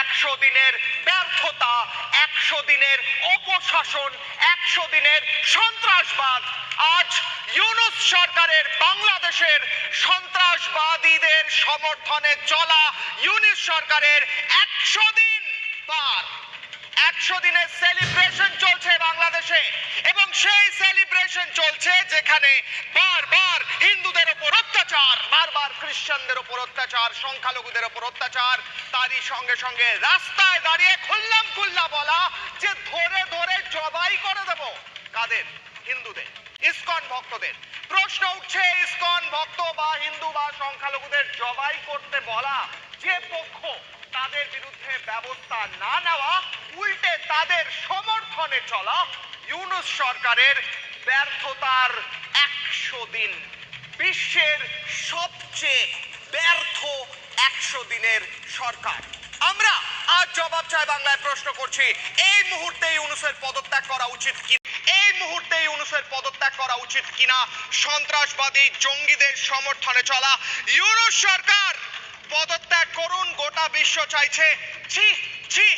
একশো দিনের ব্যর্থতা, একশো দিনের অপশাসন, একশো দিনের সন্ত্রাসবাদ। আজ ইউনুস সরকারের বাংলাদেশের সন্ত্রাসবাদীদের সমর্থনে চলা ইউনুস সরকারের একশো দিন পার। একশো দিনের সেলিব্রেশন চলছে বাংলাদেশে এবং সেই সেলিব্রেশন চলছে যেখানে বারবার হিন্দুদের ওপর অত্যাচার খ্রিস্টানদের ওপর অত্যাচার, সংখ্যালঘুদের ওপর অত্যাচার, তারই সঙ্গে সঙ্গে রাস্তায় দাঁড়িয়ে খুললাম খুল্লা বলা যে ধরে ধরে জবাই করে দেব। কাদের? হিন্দুদের, ইসকন ভক্তদের। প্রশ্ন উঠছে, ইসকন ভক্ত বা হিন্দু বা সংখ্যালঘুদের জবাই করতে বলা যে পক্ষ, তাদের বিরুদ্ধে ব্যবস্থা না নেওয়া, উল্টে তাদের সমর্থনে চলা, ইউনুস সরকারের ব্যর্থতার একশো দিন বিশ্বের সবচেয়ে ব্যর্থ একশো দিনের সরকার। আমরা আজ জবাব চাই বাংলায় প্রশ্ন করছি, এই মুহূর্তে ইউনুসের পদত্যাগ করা উচিত কি? এই মুহূর্তে ইউনুসের পদত্যাগ করা উচিত কিনা? সন্ত্রাসবাদী জঙ্গিদের সমর্থনে চলা ইউনুস সরকার পদত্যাগ করুন, গোটা বিশ্ব চাইছে। ছি ছি